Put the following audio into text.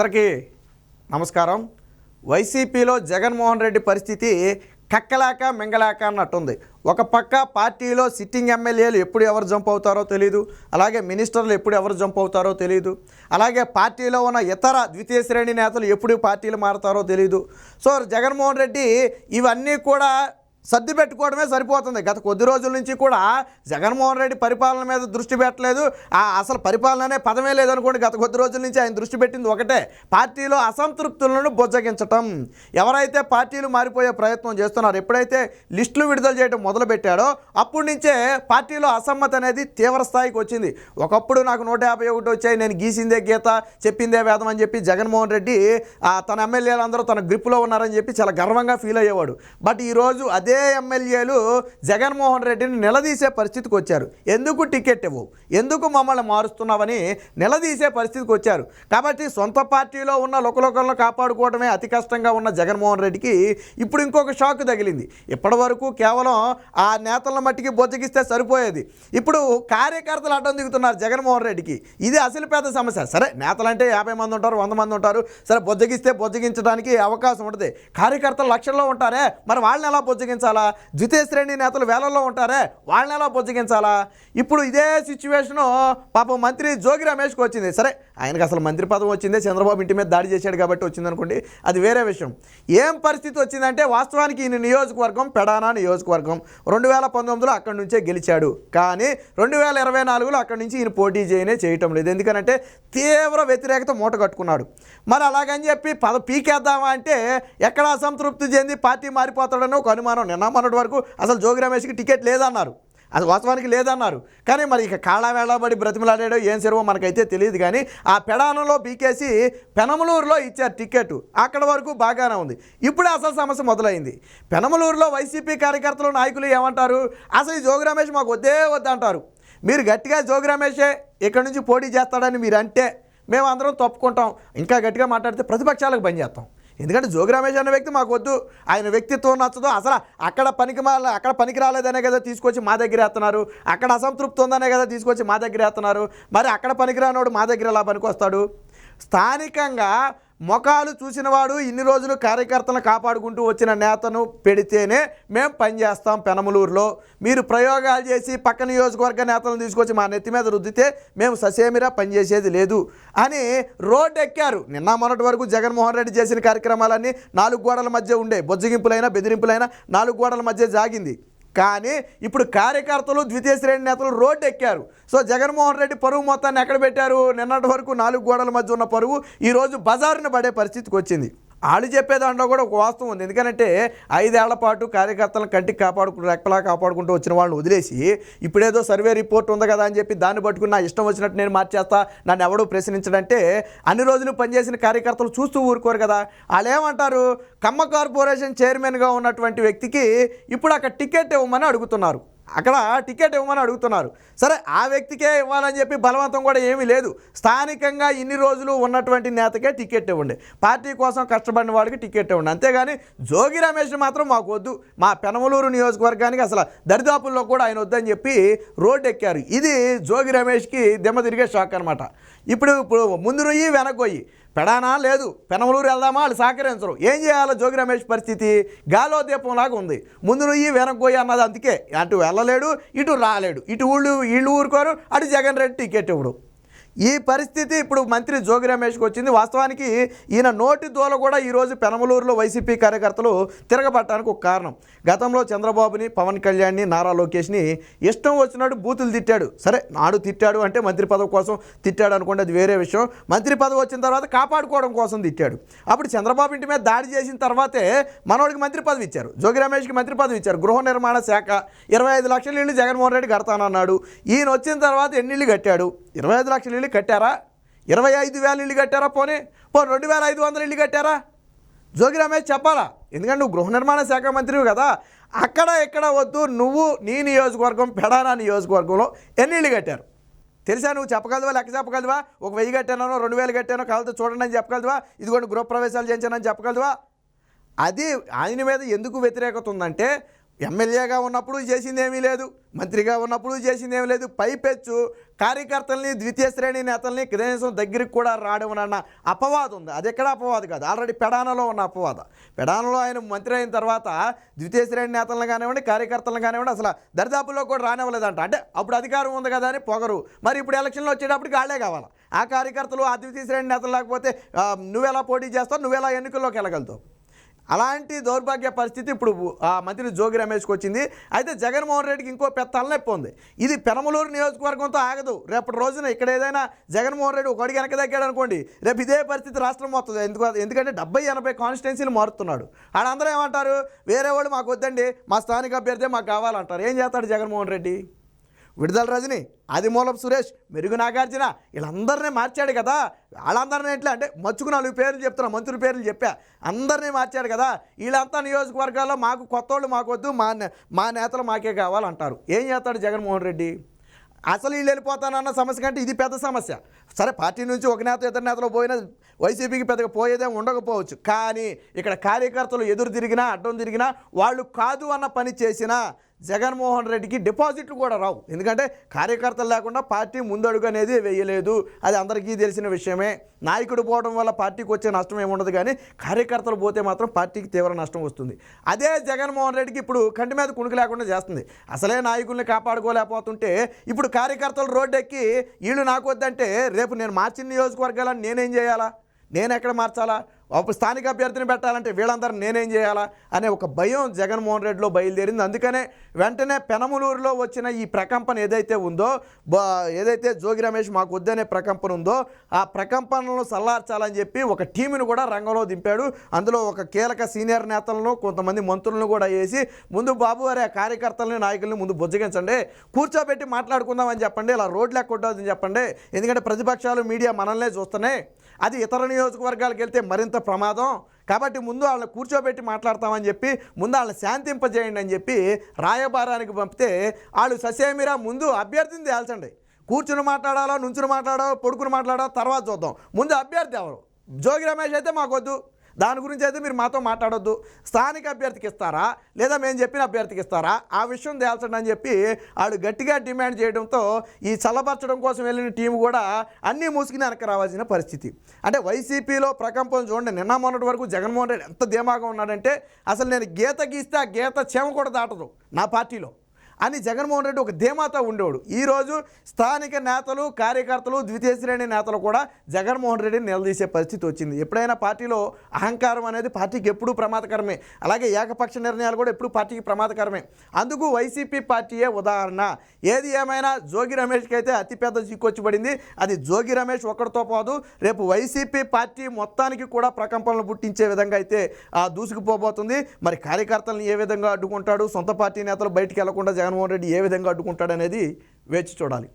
అందరికీ నమస్కారం. వైసీపీలో జగన్మోహన్ రెడ్డి పరిస్థితి కక్కలాక మింగలాక అన్నట్టుంది. ఒక పక్క పార్టీలో సిట్టింగ్ ఎమ్మెల్యేలు ఎప్పుడు ఎవరు జంప్ అవుతారో తెలియదు అలాగే మినిస్టర్లు ఎప్పుడు ఎవరు జంప్ అవుతారో తెలియదు అలాగే పార్టీలో ఉన్న ఇతర ద్వితీయ శ్రేణి నేతలు ఎప్పుడు పార్టీలు మారుతారో తెలియదు సో జగన్మోహన్ రెడ్డి ఇవన్నీ కూడా సర్ది పెట్టుకోవడమే సరిపోతుంది. గత కొద్ది రోజుల నుంచి కూడా జగన్మోహన్ రెడ్డి పరిపాలన మీద దృష్టి పెట్టలేదు. ఆ అసలు పరిపాలన అనే పదమే లేదనుకోండి గత కొద్ది రోజుల నుంచి ఆయన దృష్టి పెట్టింది ఒకటే. పార్టీలో అసంతృప్తులను బొజ్జగించటం. ఎవరైతే పార్టీలు మారిపోయే ప్రయత్నం చేస్తున్నారో ఎప్పుడైతే లిస్టులు విడుదల చేయడం మొదలుపెట్టాడో అప్పటి నుంచే పార్టీలో అసమ్మతి అనేది తీవ్ర స్థాయికి వచ్చింది. ఒకప్పుడు నాకు నూట యాభై ఒకటి వచ్చాయి నేను గీసిందే గీత చెప్పిందే వేదం అని చెప్పి జగన్మోహన్ రెడ్డి ఆ, తన ఎమ్మెల్యేలందరూ తన గ్రిప్లో ఉన్నారని చెప్పి చాలా గర్వంగా ఫీల్ అయ్యేవాడు. బట్ ఈరోజు అదే ఎమ్మెల్యేలు జగన్మోహన్ రెడ్డిని నిలదీసే పరిస్థితికి వచ్చారు. ఎందుకు టికెట్ ఇవ్వవు ఎందుకు మమ్మల్ని మారుస్తున్నావని నిలదీసే పరిస్థితికి వచ్చారు. కాబట్టి సొంత పార్టీలో ఉన్న లోకలోకలను కాపాడుకోవడమే అతి కష్టంగా ఉన్న జగన్మోహన్ రెడ్డికి ఇప్పుడు ఇంకొక షాక్ తగిలింది. ఇప్పటివరకు కేవలం ఆ నేతల మట్టికి బొజ్జగిస్తే సరిపోయేది. ఇప్పుడు కార్యకర్తలు అడ్డం దిగుతున్నారు జగన్మోహన్ రెడ్డికి. ఇది అసలు పెద్ద సమస్య. సరే నేతలంటే యాభై మంది ఉంటారు వంద మంది ఉంటారు. సరే బొజ్జగిస్తే బొజ్జగించడానికి అవకాశం ఉంటుంది. కార్యకర్తలు లక్షల్లో ఉంటారే మరి వాళ్ళని ఎలా బొజ్జగించాలా ద్వితీయ శ్రేణి నేతలు వేలల్లో ఉంటారే వాళ్ళని ఎలా బొజ్జగించాలా? ఇప్పుడు ఇదే సిచ్యువేషను పాపం మంత్రి జోగి రమేష్కి వచ్చింది. సరే ఆయనకు అసలు మంత్రి పదవి వచ్చిందే చంద్రబాబు ఇంటి మీద దాడి చేశాడు కాబట్టి వచ్చిందనుకోండి అది వేరే విషయం. ఏం పరిస్థితి వచ్చిందంటే వాస్తవానికి ఈయన నియోజకవర్గం పెడానా నియోజకవర్గం. రెండు వేల పంతొమ్మిదిలో అక్కడి నుంచే గెలిచాడు. కానీ రెండు వేల ఇరవై నాలుగులో అక్కడి నుంచి ఈయన పోటీ చేయనే చేయటం లేదు. ఎందుకనంటే తీవ్ర వ్యతిరేకత మూట కట్టుకున్నాడు. మరి అలాగని చెప్పి పద పీకేద్దామా అంటే ఎక్కడ అసంతృప్తి చెంది పార్టీ మారిపోతాడని ఒక అనుమానం నిన్న మొన్నటి వరకు అసలు జోగి రమేష్కి టికెట్ లేదన్నారు. అది వాస్తవానికి లేదన్నారు. కానీ మరి ఇక కాళావేళబడి బ్రతిమలాడాడో ఏం సెరవో మనకైతే తెలియదు కానీ ఆ పెడానంలో బీకేసి పెనమలూరులో ఇచ్చారు టికెట్. అక్కడ వరకు బాగానే ఉంది. ఇప్పుడే అసలు సమస్య మొదలైంది. పెనమలూరులో వైసీపీ కార్యకర్తలు నాయకులు ఏమంటారు? అసలు ఈ జోగి రమేష్ మాకు వద్దే వద్దంటారు. మీరు గట్టిగా జోగి రమేషే ఇక్కడ నుంచి పోటీ చేస్తాడని మీరు అంటే మేము అందరం తప్పుకుంటాం. ఇంకా గట్టిగా మాట్లాడితే ప్రతిపక్షాలకు పనిచేస్తాం ఎందుకంటే జోగి రమేష్ అనే వ్యక్తి మాకు వద్దు ఆయన వ్యక్తిత్వం నచ్చదు. అసలు అక్కడ పనికి మాల అక్కడ పనికి రాలేదనే కదా తీసుకొచ్చి మా దగ్గర వేస్తున్నారు. అక్కడ అసంతృప్తి ఉందనే కదా తీసుకొచ్చి మా దగ్గర వేస్తున్నారు. మరి అక్కడ పనికిరానోడు మా దగ్గర ఎలా పనికొస్తాడు? స్థానికంగా ముఖాలు చూసినవాడు ఇన్ని రోజులు కార్యకర్తలను కాపాడుకుంటూ వచ్చిన నేతను పెడితేనే మేము పనిచేస్తాం పెనమలూరులో. మీరు ప్రయోగాలు చేసి పక్క నియోజకవర్గ నేతలను తీసుకొచ్చి మా నెత్తి మీద రుద్దితే మేము ససేమిరా పనిచేసేది లేదు అని రోడ్డు ఎక్కారు నిన్న మొన్నటి వరకు జగన్మోహన్ రెడ్డి చేసిన కార్యక్రమాలన్నీ నాలుగు గోడల మధ్య ఉండే. బొజ్జగింపులైనా బెదిరింపులైనా నాలుగు గోడల మధ్య జాగింది. కానీ ఇప్పుడు కార్యకర్తలు ద్వితీయ శ్రేణి నేతలు రోడ్డు ఎక్కారు. సో జగన్మోహన్ రెడ్డి పరువు మొత్తాన్ని ఎక్కడ పెట్టారు? నిన్నటి వరకు నాలుగు గోడల మధ్య ఉన్న పరువు ఈరోజు బజారును పడే పరిస్థితికి వచ్చింది. వాళ్ళు చెప్పే దాంట్లో కూడా ఒక వాస్తవం ఉంది. ఎందుకంటే ఐదేళ్ళ పాటు కార్యకర్తలను కంటికి కాపాడుకుంటూ రెక్కలా కాపాడుకుంటూ వచ్చిన వాళ్ళని వదిలేసి ఇప్పుడేదో సర్వే రిపోర్ట్ ఉంది కదా అని చెప్పి దాన్ని పట్టుకుని నా ఇష్టం వచ్చినట్టు నేను మార్చేస్తా నన్ను ఎవడూ ప్రశ్నించడంటే అన్ని రోజులు పనిచేసిన కార్యకర్తలు చూస్తూ ఊరుకోరు కదా. వాళ్ళు ఏమంటారు కమ్మ కార్పొరేషన్ చైర్మన్గా ఉన్నటువంటి వ్యక్తికి ఇప్పుడు అక్కడ టికెట్ ఇవ్వమని అడుగుతున్నారు. అక్కడ టికెట్ ఇవ్వమని అడుగుతున్నారు. సరే ఆ వ్యక్తికే ఇవ్వాలని చెప్పి బలవంతం కూడా ఏమీ లేదు. స్థానికంగా ఇన్ని రోజులు ఉన్నటువంటి నేతకే టికెట్ ఇవ్వండి. పార్టీ కోసం కష్టపడిన వాడికి టికెట్ ఇవ్వండి. అంతేగాని జోగి రమేష్ మాత్రం మాకు వద్దు. మా పెనమలూరు నియోజకవర్గానికి అసలు దరిదాపుల్లో కూడా ఆయన వద్దని చెప్పి రోడ్డు ఎక్కారు ఇది జోగి రమేష్కి దిమ్మ తిరిగే షాక్ అనమాట ఇప్పుడు ఇప్పుడు ముందు నుయ్యి వెనకొయ్యి పెడానా? లేదు. పెనమలూరు వెళ్దామా? వాళ్ళు సహకరించరు. ఏం చేయాలో జోగి రమేష్ పరిస్థితి? గాలో దీపంలాగా ఉంది. ముందు నుయ్యి వెనక్కోయి అన్నది అందుకే. అటు వెళ్ళలేడు ఇటు రాలేడు. ఇటు ఊళ్ళు వీళ్ళు ఊరుకోరు. అటు జగన్ రెడ్డి టికెట్ ఇవ్వడు. ఈ పరిస్థితి ఇప్పుడు మంత్రి జోగి రమేష్కి వచ్చింది. వాస్తవానికి ఈయన నోటి దోల కూడా ఈరోజు పెనమలూరులో వైసీపీ కార్యకర్తలు తిరగబట్టడానికి ఒక కారణం. గతంలో చంద్రబాబుని పవన్ కళ్యాణ్ని నారా లోకేష్ని ఇష్టం వచ్చినట్టు బూతులు తిట్టాడు. సరే నాడు తిట్టాడు అంటే మంత్రి పదవి కోసం తిట్టాడు అనుకోండి అది వేరే విషయం. మంత్రి పదవి వచ్చిన తర్వాత కాపాడుకోవడం కోసం తిట్టాడు. అప్పుడు చంద్రబాబు ఇంటి మీద దాడి చేసిన తర్వాతే మనోడికి మంత్రి పదవి ఇచ్చారు. జోగి రమేష్కి మంత్రి పదవి ఇచ్చారు. గృహ నిర్మాణ శాఖ ఇరవై ఐదు లక్షల ఇళ్ళు జగన్మోహన్ రెడ్డి కడతానన్నాడు. ఈయన వచ్చిన తర్వాత ఎన్నిళ్ళు కట్టాడు? ఇరవై ఐదు లక్షల ఇళ్ళు కట్టారా? ఇరవై ఐదు వేల ఇళ్ళు కట్టారా పోనీ? పో రెండు వేల ఐదు వందల ఇళ్ళు కట్టారా? జోగి రమేష్ చెప్పాలా? ఎందుకంటే నువ్వు గృహ నిర్మాణ శాఖ మంత్రివి కదా. అక్కడ ఎక్కడ వద్దు నువ్వు నీ నియోజకవర్గం పెడానా నియోజకవర్గంలో ఎన్ని ఇళ్ళు కట్టారు? తెలుసా నువ్వు చెప్పగలవా లెక్క చెప్పగలవా? ఒక వెయ్యి కట్టానో రెండు వేలు కట్టానో కావాలతో చూడండి అని చెప్పగలవా? ఇదిగోండి గృహప్రవేశాలు చేయించానని చెప్పగలవా? అది ఆయన మీద ఎందుకు వ్యతిరేకత ఉందంటే ఎమ్మెల్యేగా ఉన్నప్పుడు చేసింది ఏమీ లేదు మంత్రిగా ఉన్నప్పుడు చేసింది ఏమీ లేదు. పైపెచ్చు కార్యకర్తల్ని ద్వితీయ శ్రేణి నేతల్ని కనీసం దగ్గరికి కూడా రావడమన్న అపవాదం ఉంది. అది ఎక్కడ అపవాదు కాదు. ఆల్రెడీ పెడానలో ఉన్న అపవాద. పెడానలో ఆయన మంత్రి అయిన తర్వాత ద్వితీయ శ్రేణి నేతలను కానివ్వండి కార్యకర్తలను కానివ్వండి అసలు దరిదాపుల్లో కూడా రానివ్వలేదంట. అంటే అప్పుడు అధికారం ఉంది కదా అని పొగరు. మరి ఇప్పుడు ఎలక్షన్లో వచ్చేటప్పటికి వాళ్ళే కావాలి? ఆ కార్యకర్తలు ఆ ద్వితీయ శ్రేణి నేతలు లేకపోతే నువ్వెలా పోటీ చేస్తావు? నువ్వెలా ఎన్నికల్లోకి వెళ్ళగలుగుతావు? అలాంటి దౌర్భాగ్య పరిస్థితి ఇప్పుడు ఆ మంత్రి జోగి రమేష్కి వచ్చింది. అయితే జగన్మోహన్ రెడ్డికి ఇంకో పెద్ద తలనొప్పి ఉంది. ఇది పెనమలూరు నియోజకవర్గంతో ఆగదు. రేపటి రోజున ఇక్కడ ఏదైనా జగన్మోహన్ రెడ్డి ఒకటి వెనక తగ్గాడు అనుకోండి రేపు ఇదే పరిస్థితి రాష్ట్రం మొత్తం ఎందుకు ఎందుకంటే డెబ్బై ఎనభై కాన్స్టిట్యున్సీలు మారుతున్నాడు. ఆడందరూ ఏమంటారు? వేరే వాళ్ళు మాకు వద్దండి మా స్థానిక అభ్యర్థి మాకు కావాలంటారు. ఏం చేస్తాడు జగన్మోహన్ రెడ్డి? విడుదల రజని మూలం సురేష్ మెరుగు నాగార్జున వీళ్ళందరినీ మార్చాడు కదా. వాళ్ళందరినీ ఎట్లా అంటే మచ్చుకు నాలుగు పేర్లు చెప్తున్నా మంత్రుల పేర్లు చెప్పా. అందరినీ మార్చాడు కదా. వీళ్ళంతా నియోజకవర్గాల్లో మాకు కొత్త వాళ్ళు మాకు వద్దు మా నే- మా నేతలు మాకే కావాలంటారు. ఏం చేస్తాడు జగన్మోహన్ రెడ్డి? అసలు వీళ్ళు వెళ్ళిపోతానన్న సమస్య కంటే ఇది పెద్ద సమస్య. సరే పార్టీ నుంచి ఒక నేత ఇతర నేతలు పోయినా వైసీపీకి పెద్దగా పోయేదే ఉండకపోవచ్చు. కానీ ఇక్కడ కార్యకర్తలు ఎదురు తిరిగినా అడ్డం తిరిగినా వాళ్ళు కాదు అన్న పని చేసినా జగన్మోహన్ రెడ్డికి డిపాజిట్లు కూడా రావు. ఎందుకంటే కార్యకర్తలు లేకుండా పార్టీ ముందడుగు అనేది వేయలేదు. అది అందరికీ తెలిసిన విషయమే. నాయకుడు పోవడం వల్ల పార్టీకి వచ్చే నష్టం ఏముండదు కానీ కార్యకర్తలు పోతే మాత్రం పార్టీకి తీవ్ర నష్టం వస్తుంది. అదే జగన్మోహన్ రెడ్డికి ఇప్పుడు కంటి మీద కుణుకు లేకుండా చేస్తుంది. అసలే నాయకుల్ని కాపాడుకోలేకపోతుంటే ఇప్పుడు కార్యకర్తలు రోడ్డెక్కి వీళ్ళు నాకు వద్దంటే రేపు నేను మార్చిన నియోజకవర్గాలను నేనేం చేయాలా? నేను ఎక్కడ మార్చాలా? ఒక స్థానిక అభ్యర్థిని పెట్టాలంటే వీళ్ళందరూ నేనేం చేయాలా? అనే ఒక భయం జగన్మోహన్ రెడ్డిలో బయలుదేరింది. అందుకనే వెంటనే పెనమలూరులో వచ్చిన ఈ ప్రకంపన ఏదైతే ఉందో ఏదైతే జోగి రమేష్ మాకు వద్దనే ప్రకంపన ఉందో ఆ ప్రకంపనలను సల్లార్చాలని చెప్పి ఒక టీమును కూడా రంగంలో దింపాడు. అందులో ఒక కీలక సీనియర్ నేతలను కొంతమంది మంత్రులను కూడా వేసి ముందు బాబు వారి ఆ కార్యకర్తలని నాయకుల్ని ముందు బుజ్జగించండి. కూర్చోబెట్టి మాట్లాడుకుందామని చెప్పండి. ఇలా రోడ్లు ఎక్కొద్దని చెప్పండి. ఎందుకంటే ప్రతిపక్షాలు మీడియా మనల్నే చూస్తున్నాయి. అది ఇతర నియోజకవర్గాలకు వెళ్తే మరింత ప్రమాదం. కాబట్టి ముందు వాళ్ళని కూర్చోబెట్టి మాట్లాడతామని చెప్పి ముందు వాళ్ళని శాంతింపజేయండి అని చెప్పి రాయబారానికి పంపితే వాళ్ళు ససేమిరా ముందు అభ్యర్థిని తేల్చండి. కూర్చుని మాట్లాడాలో నుంచుని మాట్లాడాలో పొడుకుని మాట్లాడాలో తర్వాత చూద్దాం. ముందు అభ్యర్థి ఎవరు? జోగి రమేష్ అయితే మాకొద్దు. దాని గురించి అయితే మీరు మాతో మాట్లాడొద్దు. స్థానిక అభ్యర్థికి ఇస్తారా? లేదా మేము చెప్పిన అభ్యర్థికి ఇస్తారా? ఆ విషయం తేల్చండి అని చెప్పి వాళ్ళు గట్టిగా డిమాండ్ చేయడంతో ఈ చల్లబరచడం కోసం వెళ్ళిన టీం కూడా అన్నీ మూసుకుని వెనక్కి రావాల్సిన పరిస్థితి. అంటే వైసీపీలో ప్రకంపం చూడండి నిన్న మొన్నటి వరకు జగన్మోహన్ రెడ్డి ఎంత ధీమాగా ఉన్నాడంటే అసలు నేను గీత గీస్తే ఆ గీత చేమ కూడా దాటదు నా పార్టీలో. అని జగన్మోహన్ రెడ్డి ఒక ధీమాతో ఉండేవాడు. ఈరోజు స్థానిక నేతలు కార్యకర్తలు ద్వితీయ శ్రేణి నేతలు కూడా జగన్మోహన్ రెడ్డిని నిలదీసే పరిస్థితి వచ్చింది. ఎప్పుడైనా పార్టీలో అహంకారం అనేది పార్టీకి ఎప్పుడూ ప్రమాదకరమే. అలాగే ఏకపక్ష నిర్ణయాలు కూడా ఎప్పుడూ పార్టీకి ప్రమాదకరమే. అందుకు వైసీపీ పార్టీయే ఉదాహరణ. ఏది ఏమైనా జోగి రమేష్కి అయితే అతిపెద్ద చిక్కొచ్చి పడింది అది జోగి రమేష్ ఒక్కడితో పోదు రేపు వైసీపీ పార్టీ మొత్తానికి కూడా ప్రకంపనలు పుట్టించే విధంగా అయితే దూసుకుపోబోతుంది. మరి కార్యకర్తలను ఏ విధంగా అడ్డుకుంటాడు? సొంత పార్టీ నేతలు బయటికి వెళ్ళకుండా జగన్మోహన్ రెడ్డి ఏ విధంగా అడ్డుకుంటాడనేది వేచి చూడాలి.